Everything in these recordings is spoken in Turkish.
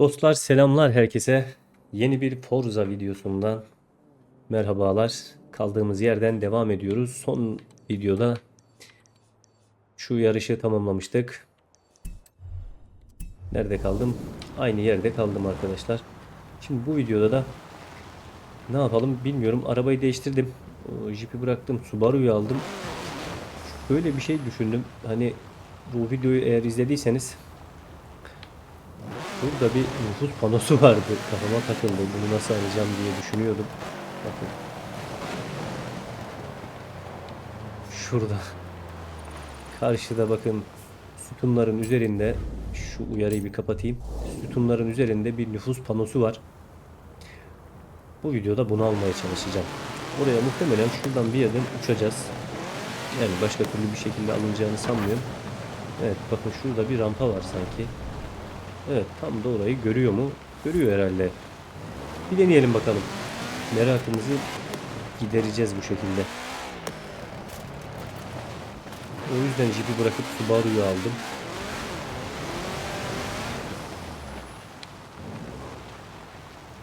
Dostlar selamlar herkese. Yeni bir Forza videosundan merhabalar. Kaldığımız yerden devam ediyoruz. Son videoda şu yarışı tamamlamıştık. Nerede kaldım? Aynı yerde kaldım arkadaşlar. Şimdi bu videoda da ne yapalım bilmiyorum. Arabayı değiştirdim. O Jeep'i bıraktım. Subaru'yu aldım. Böyle bir şey düşündüm. Hani bu videoyu eğer izlediyseniz Burada bir nüfus panosu vardı. Kafama takıldı. Bunu nasıl alacağım diye düşünüyordum. Bakın. Şurada. Karşıda bakın sütunların üzerinde şu uyarıyı bir kapatayım. Sütunların üzerinde bir nüfus panosu var. Bu videoda bunu almaya çalışacağım. Oraya muhtemelen şuradan bir yerden uçacağız. Yani başka türlü bir şekilde alınacağını sanmıyorum. Evet bakın şurada bir rampa var sanki. Evet tam da orayı görüyor mu? Görüyor herhalde. Bir deneyelim bakalım. Merakımızı gidereceğiz bu şekilde. O yüzden jipi bırakıp Subaru'yu aldım.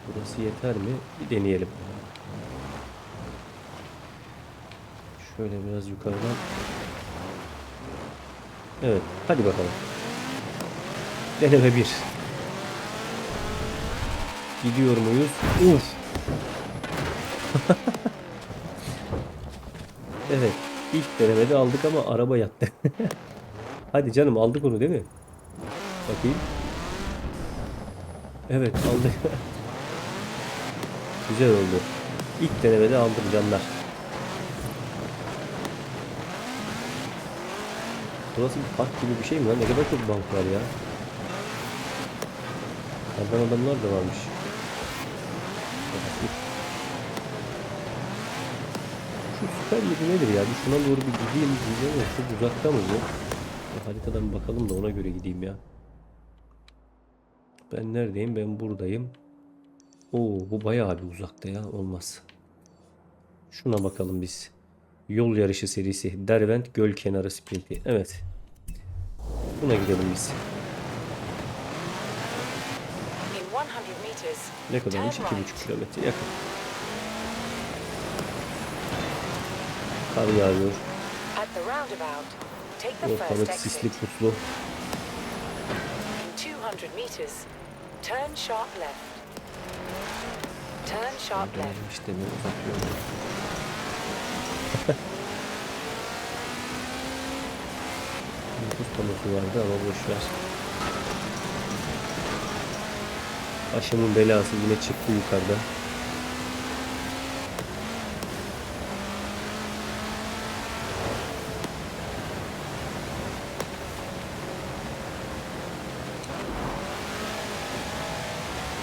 Burası yeter mi? Bir deneyelim. Şöyle biraz yukarıdan. Evet, hadi bakalım. Deneme bir. Gidiyor muyuz? Uf. evet. ilk denemede aldık ama araba yattı. Hadi canım aldık onu değil mi? Bakayım. Evet aldık. Güzel oldu. İlk denemede aldım canlar. Burası bir park gibi bir şey mi lan? Ne kadar çok bank var ya. Adam adamlar da varmış. Şu süper yedi nedir ya? Bir şuna doğru bir gideyim diyeceğim ya. Çok uzakta mı bu? Ya haritadan bir bakalım da ona göre gideyim ya. Ben neredeyim? Ben buradayım. Oo bu bayağı bir uzakta ya. Olmaz. Şuna bakalım biz. Yol yarışı serisi. Derwent Göl Kenarı Sprinti. Evet. Buna gidelim biz. Ne kadarmış? turn 2,5 right. kilometre yakın. Kar yağıyor. Ortalık sisli puslu. In 200 meters, turn sharp left. Turn sharp left. İşte ne uzak yol. Nüfus panosu vardı ama boş Başımın belası yine çıktı yukarıda.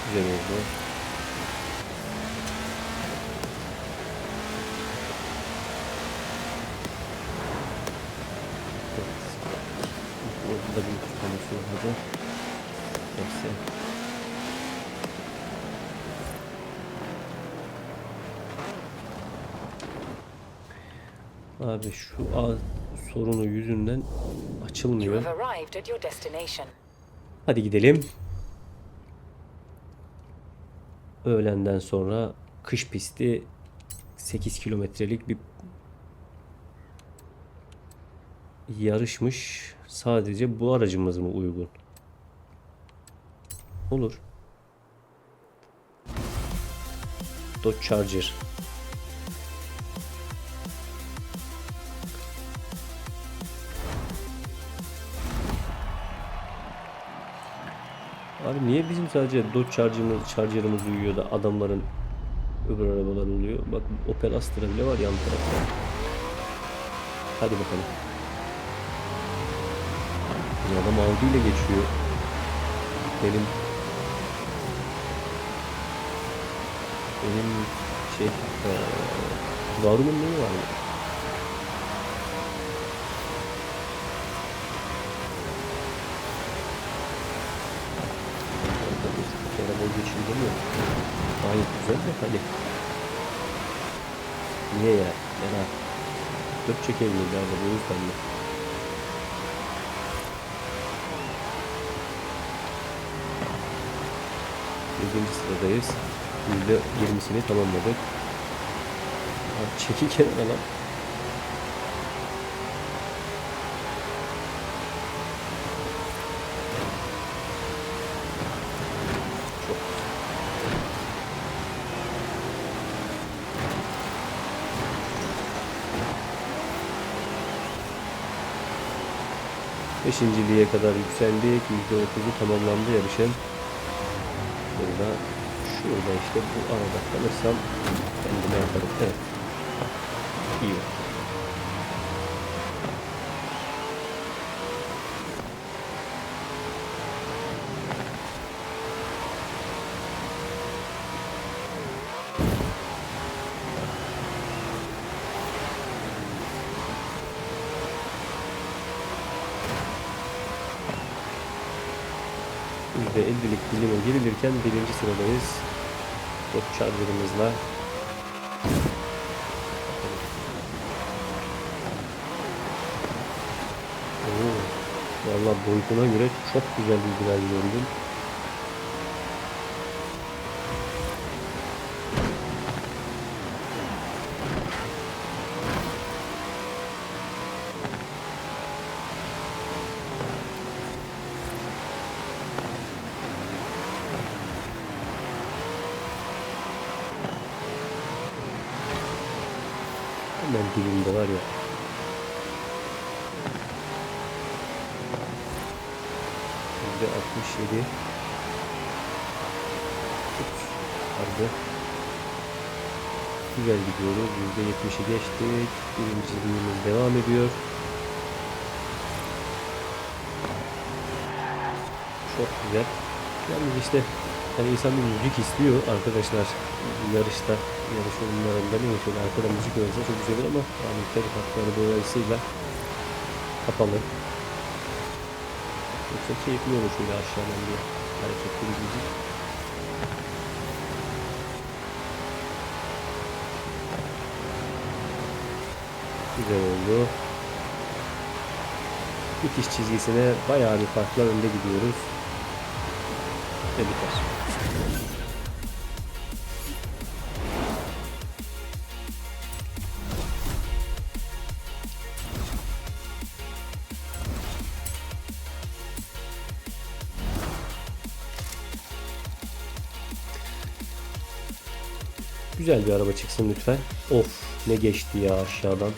Güzel oldu. Orada da bir konusu vardı. Neyse. Abi şu ağ sorunu yüzünden açılmıyor. Hadi gidelim. Öğlenden sonra kış pisti 8 kilometrelik bir yarışmış. Sadece bu aracımız mı uygun? Olur. Dodge Charger. Abi niye bizim sadece Dodge Charger'ımız, Charger'ımız uyuyor da adamların öbür arabalar oluyor? Bak Opel Astra bile var yan tarafta. Hadi bakalım. Bu adam Audi ile geçiyor. Benim benim şey eee Varun'un neyi var? Bir demiyor. Gayet güzel de hadi. Niye ya? Merak. Dört çekebiliriz abi bu yüzden mi? sıradayız. %20'sini tamamladık. Abi çekil kenara. Beşinciliğe kadar yükseldik. %30'u tamamlandı yarışın. Burada şurada işte bu arada kalırsam kendime yaparım. Evet. İyi bak. %50'lik dilime girilirken birinci sıradayız. Top charger'ımızla. Oo, Vallahi boyutuna göre çok güzel bir viraj gördüm. Hemen dibimde var ya. Yüzde 67. Ups, Harbi. Güzel gidiyoruz. Yüzde 70'i geçtik. Birinci dilimiz devam ediyor. Çok güzel. Yalnız işte hani insan bir müzik istiyor arkadaşlar yarışta yarış oyunlarında ne şöyle arkada müzik olsa çok güzel ama yani telif hakları dolayısıyla kapalı. Yoksa keyifli olur şöyle aşağıdan bir hareketli bir müzik. Güzel oldu. Bitiş çizgisine bayağı bir farkla önde gidiyoruz. Ve Güzel bir araba çıksın lütfen. Of ne geçti ya aşağıdan.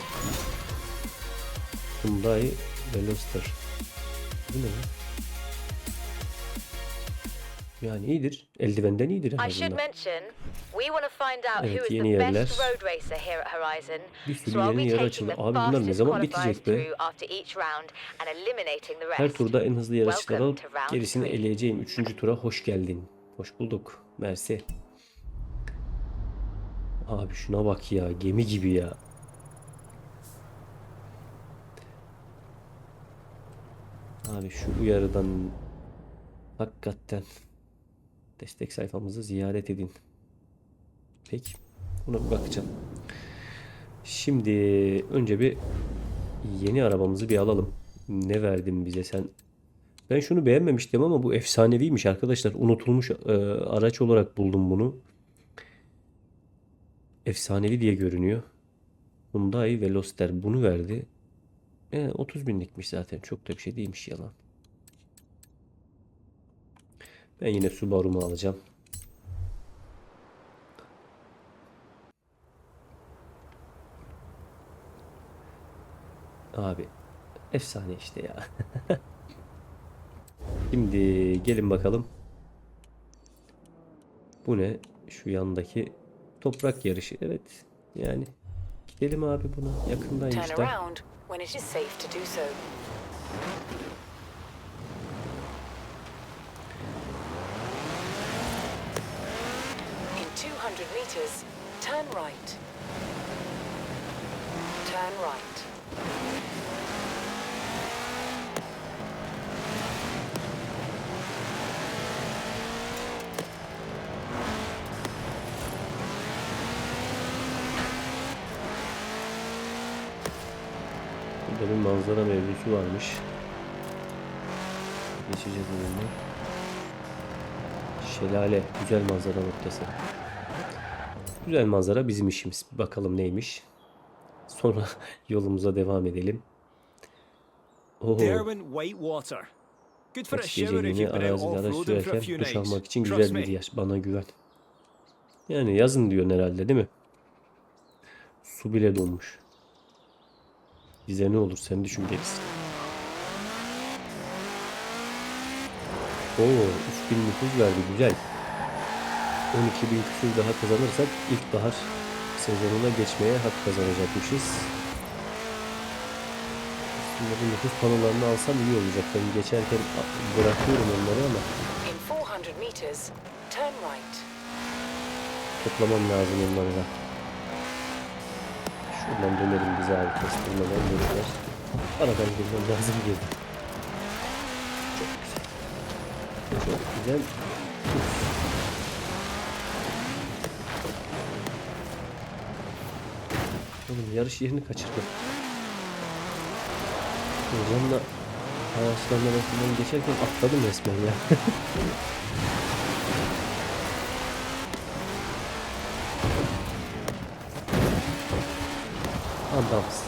Hyundai Veloster. Bu ne lan? Yani iyidir. Eldivenden iyidir en azından. Evet, yeni yerler. Bir sürü yeni yer açıldı. Abi bunlar ne zaman bitecek be? Her turda en hızlı yarışçıları alıp gerisini eleyeceğim. Üçüncü tura hoş geldin. Hoş bulduk. Mersi. Abi şuna bak ya. Gemi gibi ya. Abi şu uyarıdan hakikaten destek sayfamızı ziyaret edin. Peki. Buna bakacağım. Şimdi önce bir yeni arabamızı bir alalım. Ne verdin bize sen? Ben şunu beğenmemiştim ama bu efsaneviymiş arkadaşlar. Unutulmuş e, araç olarak buldum bunu. Efsanevi diye görünüyor. Hyundai Veloster bunu verdi. E, 30 binlikmiş zaten. Çok da bir şey değilmiş yalan. Ben yine Subaru'mu alacağım. Abi efsane işte ya. Şimdi gelin bakalım. Bu ne? Şu yandaki toprak yarışı. Evet. Yani gidelim abi buna. 200 meters, turn right. Turn right. Burada bir manzara mevzusu varmış. Geçeceğiz önüne. Şelale. Güzel manzara noktası. Güzel manzara bizim işimiz. Bakalım neymiş. Sonra yolumuza devam edelim. A kaç geceliğini you've been out arazide araç off-roading for a sürerken duş almak için güzel bir yer. Bana güven. Yani yazın diyor herhalde değil mi? Su bile donmuş. Bize ne olur sen düşün gerisi. Oo 3000 nüfus verdi güzel. 12 bin küsür daha kazanırsak ilkbahar sezonuna geçmeye hak kazanacakmışız. Aslında bu nüfus panolarını alsam iyi olacak. Ben geçerken bırakıyorum onları ama In 400 meters, turn right. toplamam lazım onları da. Şuradan dönelim bize abi kestirmeden dönüşler. Aradan girmem lazım girdi. Çok güzel. Çok güzel. Oğlum yarış yerini kaçırdım. Hocamla arasından geçerken atladım resmen ya. Adamsın.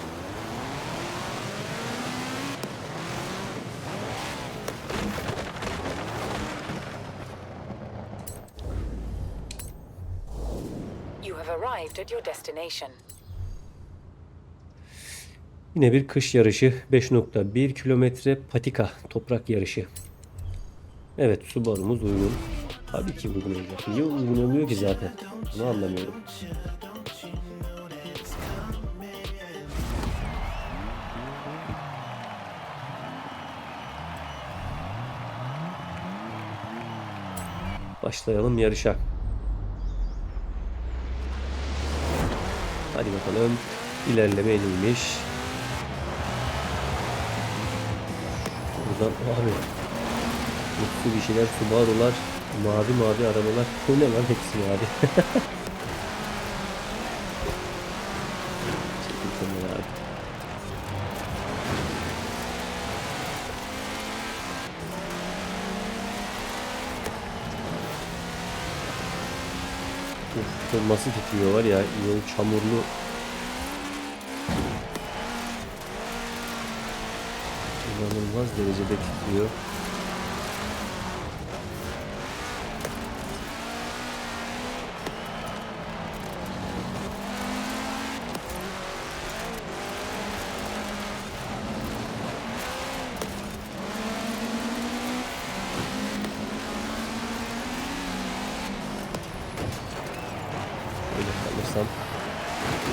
You have arrived at your destination. Yine bir kış yarışı 5.1 kilometre patika toprak yarışı. Evet Subaru'muz uygun. Tabii ki uygun olacak. Niye uygun olmuyor ki zaten? Bunu anlamıyorum. Başlayalım yarışa. Hadi bakalım. İlerleme neymiş? Buradan abi mutlu bir şeyler Subaru'lar mavi mavi arabalar bu ne lan hepsi mavi Çok nasıl titriyor var ya yol çamurlu İnanılmaz derecede titriyor. Öyle kalırsam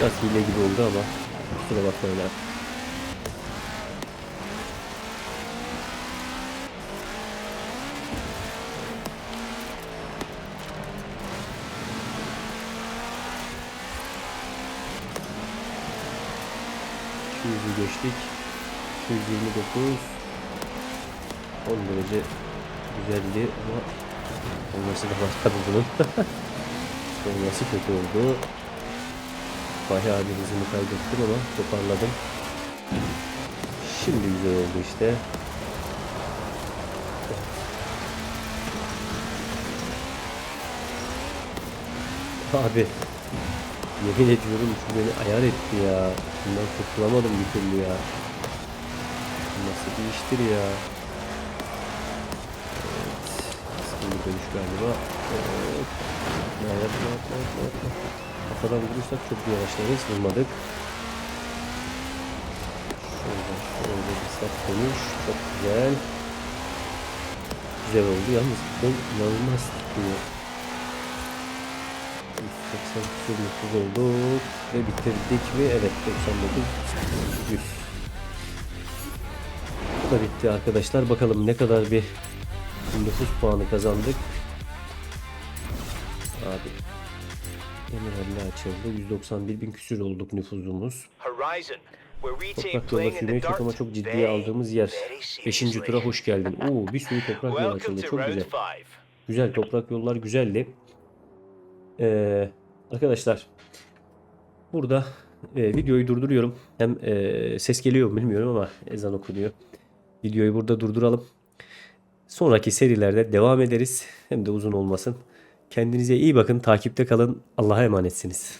biraz hile gibi oldu ama kusura bakmayın abi. yüzü geçtik. 229 10 derece güzeldi ama olması da tabi bunun. olması kötü oldu. Bayağı bir hızımı kaybettim ama toparladım. Şimdi güzel oldu işte. Abi Yemin ediyorum şu beni ayar etti ya. Bundan kurtulamadım bir türlü ya. Nasıl bir iştir ya. Evet. Sıkın bir dönüş galiba. Evet. Ne yapma yapma yapma yapma. Kafadan vurursak çok yavaşlarız. Vurmadık. Şurada şöyle bir sert dönüş. Çok güzel. Güzel oldu. Yalnız ben inanılmaz tutuyor. 180 küsur nüfus olduk ve bitirdik mi? Evet 99 100. Bu da bitti arkadaşlar. Bakalım ne kadar bir nüfus puanı kazandık. Açıldı. 191 bin küsür olduk take Toprak yola sürmeyi çok ama çok ciddiye aldığımız yer. very 5. tura hoş geldin. Oo bir sürü toprak yol Welcome açıldı. Çok güzel. Güzel toprak yollar güzeldi. Ee, arkadaşlar burada e, videoyu durduruyorum. Hem e, ses geliyor mu bilmiyorum ama ezan okunuyor. Videoyu burada durduralım. Sonraki serilerde devam ederiz. Hem de uzun olmasın. Kendinize iyi bakın. Takipte kalın. Allah'a emanetsiniz.